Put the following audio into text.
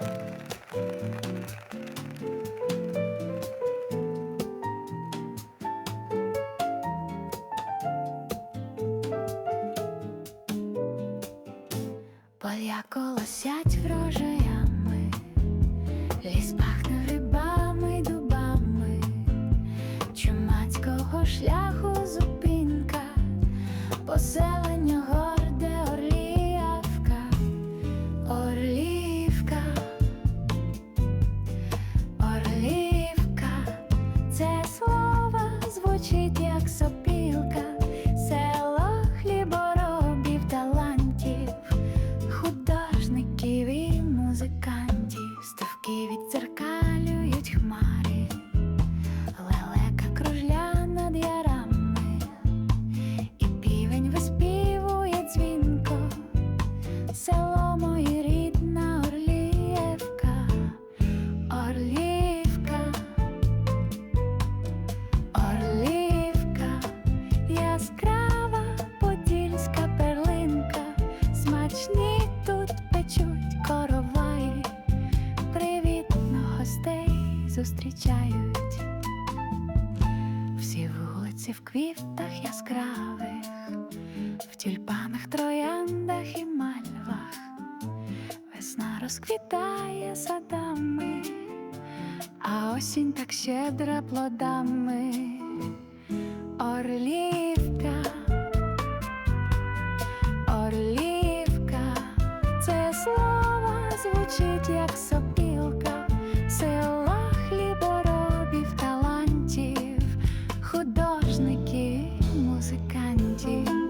Поля колосять врожаями, ліс пахне грибами й дубами, чумацького шляху зупинка, поселення звучить як сопілка, Зустрічають. Всі вулиці в квітах яскравих, в тюльпанах, трояндах і мальвах, весна розквітає садами, а осінь так щедра плодами. Орлівка, талантів, музикантів.